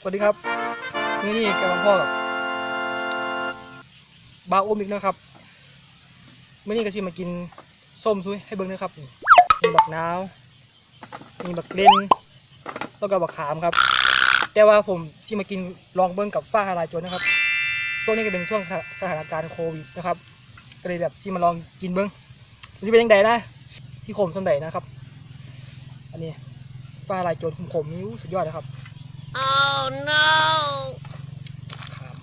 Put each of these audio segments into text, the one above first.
สวัสดีครับ นี่นี่กำลังพ่อกับบาอุ้มอีกนะครับเมื่อนี้ก็ชิมากินส้มซุยให้เบิ้งนะครับมีบักนาวมีบักเล่นแล้วก็บักขามครับ แต่ว่าผมชิมากินลองเบิ้งกับฟ้าทลายโจรนะครับช่วงนี้ก็เป็นช่วงสถานการณ์โควิดนะครับก็เลยแบบชิมาลองกินเบิ้งมันจะเป็นยังไงนะที่ขมสำใดนะครับ อันนี้ฟ้าลายโจรขมๆนี่สุดยอดนะครับ Oh no! ขาม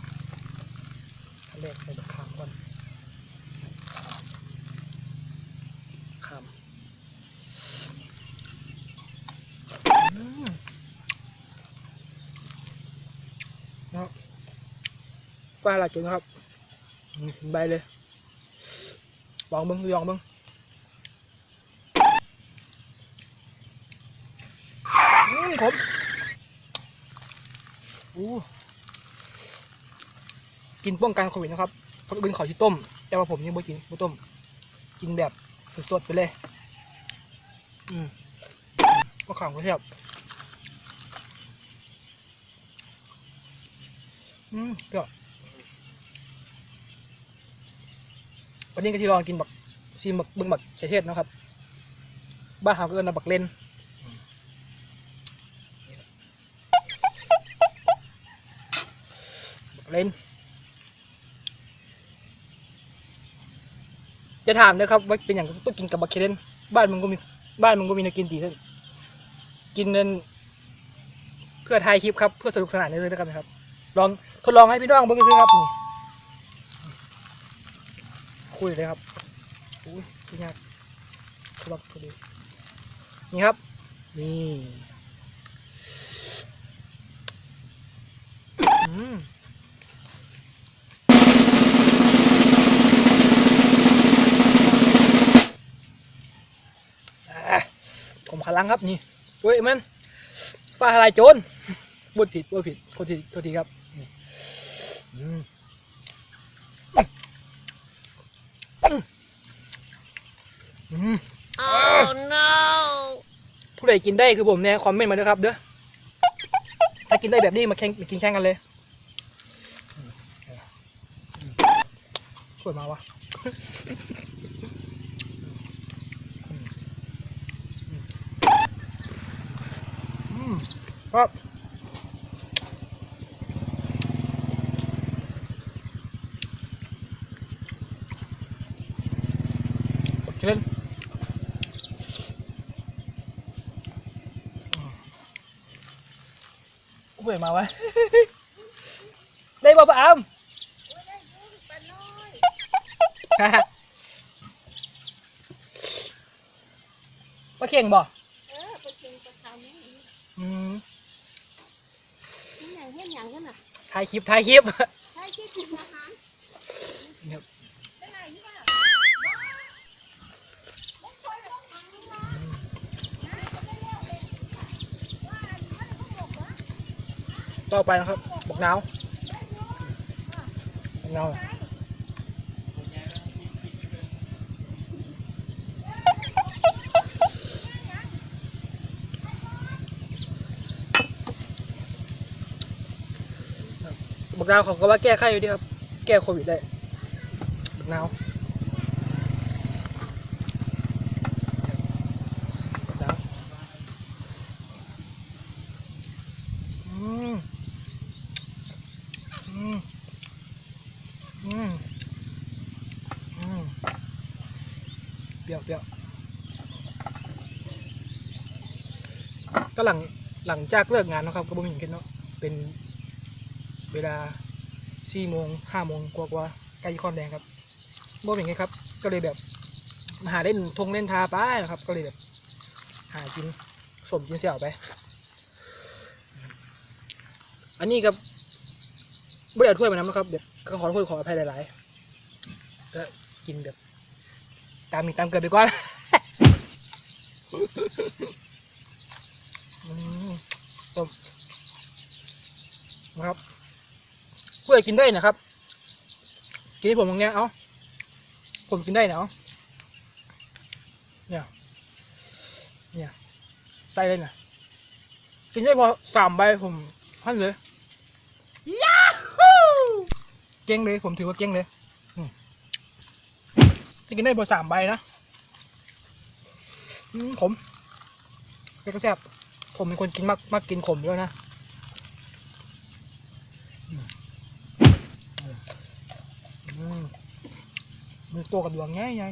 ขั้นแรกใส่บักขามก่อนขามนะครับปลาหลายจุดนะครับใบเลยลองเบิ้งลองเบิ้งอืมขม อู้กินป้องกันโควิดนะครับเขาเป็นเขาที่ต้ม แต่ว่าผมยังไม่กินไม่ต้ม กินแบบสดๆไปเลย อืมก็ข่าวก็เทียบอืมเปรี้ยววันนี้ก็ที่ลองกินบักซีมบักเบึงบักเฉเทศนะครับ บ้านหาก็เอินาบักเลนบัก เลนจะถามนะครับว่าเป็นอย่างต้องกินกับบักเคเดนบ้านมึงก็มีบ้านมึงก็มีนวกินตีเส้นกินเงินเพื่อถ่ายคลิปครับเพื่อสนุกสนานเลยนะครับนะครับ ลองทดลองให้พี่น้องเบิ่งซื้อครับนี่คุยเลยครับอุ้ยคุยากคุบักคุยดีนี่ครับ นี่ อืม ขลังครับนี่เว้ยมันฟ้าทลายโจรบุดผิดบุดผิดโทษทีโทษทีครับนี่อืมอืม Oh no! ผู้ใดกินได้คือผมเนี่ยคอมเมนต์มาด้วยครับเด้อถ้ากินได้แบบนี้มาแข่งมากินแข่งกันเลยอืมอืมช่วยมาวะอืมอืมอืม ครับโอเคเล่นเว้ยมาวะ ได้บ่ปะอามมาเข่งบ่เออไปกินไปทำนี่อืม นี่อย่างเห็นอย่างนั้นน่ะ ถ่ายคลิปถ่ายคลิปใช่ที่กินอาหารเนี่ยเป็นไรนี่ป่ะไม่เคยลงทางนี้นะนะจะไม่เลี้ยวเลยว่าอันนี้มันต้องหลบนะต่อไปนะครับบอกนาวบอกนาว บอกนาวเขาก็ว่าแก้ไขอยู่ดีครับ แก้โควิดได้บอกนาวเปรี้ยวเปรี้ยวก็หลังหลังจากเลิกงานนะครับก็บ่มีอย่างเช่นเนาะเป็นเวลา สี่โมงห้าโมงกว่ากว่าๆใกล้คอนแดงครับบ่เป็นไงครับ ก็เลยแบบมาหาเล่นทงเล่นทาไปนะครับ ก็เลยแบบ หากินสมกินเสี่ยวไป อันนี้กับไม่ได้เอาถ้วยมาน้ำนะครับเดี๋ยวก็ขอโทษขออภัยหลายๆก็กินแบบ ตามมีตามเกิดไปก่อนอืมต้มนะครับ เพื่อกินได้นะครับกินให้ผมตรงเนี้ยเอาผมกินได้เนาะเนี่ย เนี่ยใส่เลยนะกินได้พอสามใบผมพันเลยยาฮูเก่งเลยผมถือว่าเก่งเลยอืมจะกินได้เบอร์สามใบนะอืมขมแกก็แซ่บผมเป็นคนกินมากมากกินขมด้วยนะอืมอืมมือ ตัวกับดวงง่ายไง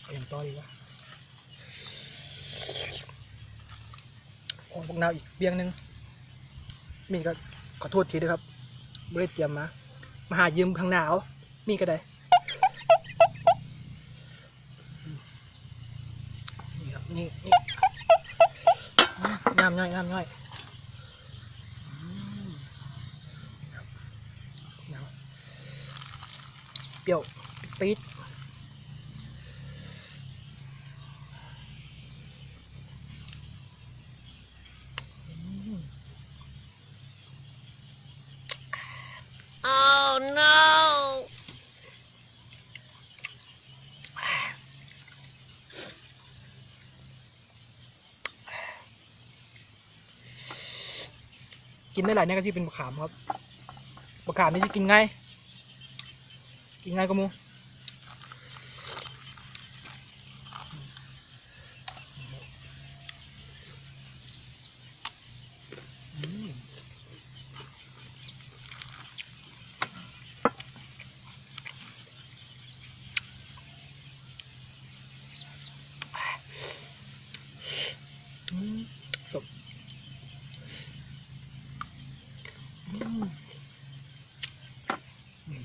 เอาอย่างต่อดีวะของพวกนาวอีกเบียงหนึ่งมีก็ขอโทษทีด้วยครับไม่ได้เตรียมมา มาหายืมทางหนาวมีก็ได้นี่ครับนี่นี่ น้ำย่อยน้ำย่อยอืมครับน้ำเปรี้ยวปี๊ดอืม Oh no! กินได้หลายเนี่ยก็ที่เป็นมะขามครับมะขามนี่จะกินไง กินไงก็มูอืมอืมสด อืมอืม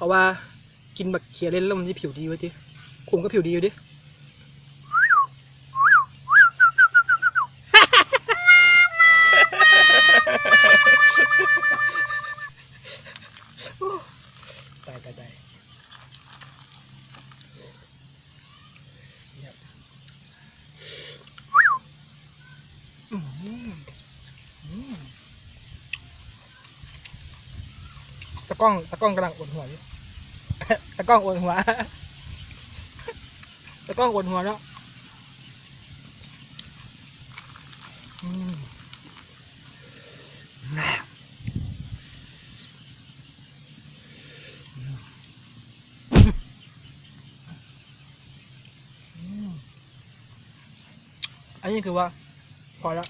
เขาว่ากินบักเขียเล่นแล้วมันจะผิวดีไว้ยจิผมก็ผิวดีอยู่ดิ กล้องตะกล้องกำลังอดหัวอยู่ตะกล้องอดหัวตะกล้องอดหัวแล้วอืมน่าอืมอันนี้คือว่า พอแล้ว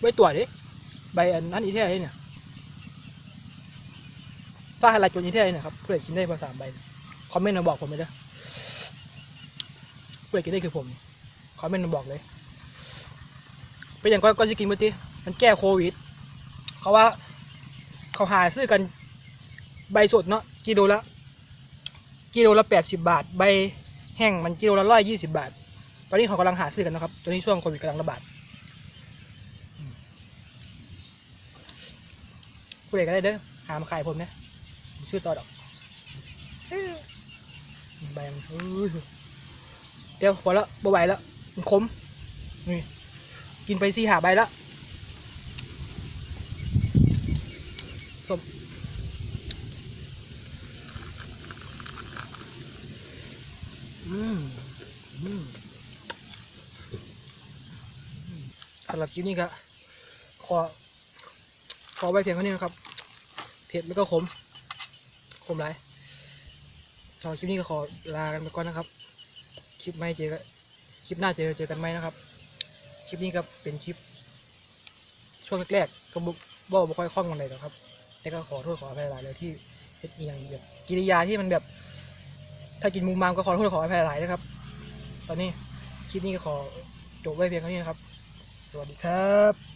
ไว้ตรวจดิใบอันนั้นอีเท่าไหรเนี่ยถ้าอะไรจนอีเท่าไหรเนี่ยครับเพื่อกินได้ภาษามใบคอมเมนต์มาบอกผมเลยเด้อเพื่อกินได้คือผมคอมเมนต์มาบอกเลยเป็นอย่างก็ก็จะกินเมื่อกี้มันแก้โควิด เขาว่า เขาหาซื้อกันใบสดเนาะกิโลละกิโลละแปดสิบาท ใบแห้งมันกิโลละร้อยยี่สิบาท ตอนนี้เขากำลังหาซื้อกันนะครับ ตอนนี้ช่วงโควิดกำลังระบาดอืม ผู้ใดก็ได้เด้อหามาขายผมนะผมชื่อต่อดอกใบมันเดี๋ยวพอแล้วบ่ไหวแล้วมันขมนี่กินไปสี่หาใบแล้วสมอืมอืมสำหรับคลิปนี้ก็ขอ ขอไว้เพียงเท่านี้นะครับ เผ็ดแล้วก็ขม ขมไรสำหรับคลิปนี้ก็ขอลากันไปก่อนนะครับ คลิปไม่เจอกันคลิปหน้าเจอเจอกันไหมนะครับ คลิปนี้ก็เป็นคลิป ช่วงแรกๆก็บุกบ่บ่ค่อยคล่องกันเลยหรอกครับ แต่ก็ขอโทษขออภัยหลายเลยที่เฮ็ดอย่างแบบกิริยาที่มันแบบ ถ้ากินมุมมามก็ขอโทษขออภัยหลายนะครับ ตอนนี้คลิปนี้ก็ขอจบไว้เพียงเท่านี้นะครับ สวัสดีครับ